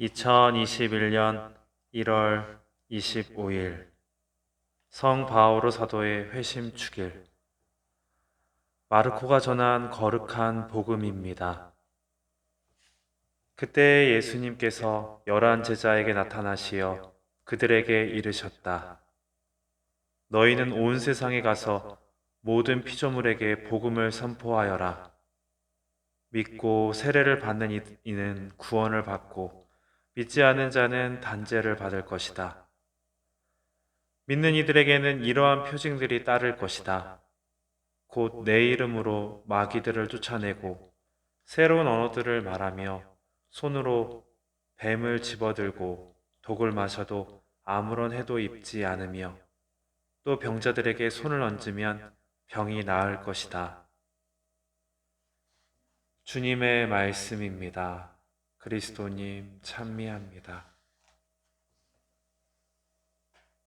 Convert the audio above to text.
2021년 1월 25일 성 바오로 사도의 회심 축일 마르코가 전한 거룩한 복음입니다. 그때 예수님께서 열한 제자에게 나타나시어 그들에게 이르셨다. 너희는 온 세상에 가서 모든 피조물에게 복음을 선포하여라. 믿고 세례를 받는 이- 이는 구원을 받고 믿지 않은 자는 단죄를 받을 것이다. 믿는 이들에게는 이러한 표징들이 따를 것이다. 곧 내 이름으로 마귀들을 쫓아내고 새로운 언어들을 말하며 손으로 뱀을 집어들고 독을 마셔도 아무런 해도 입지 않으며 또 병자들에게 손을 얹으면 병이 나을 것이다. 주님의 말씀입니다. 그리스도님 찬미합니다.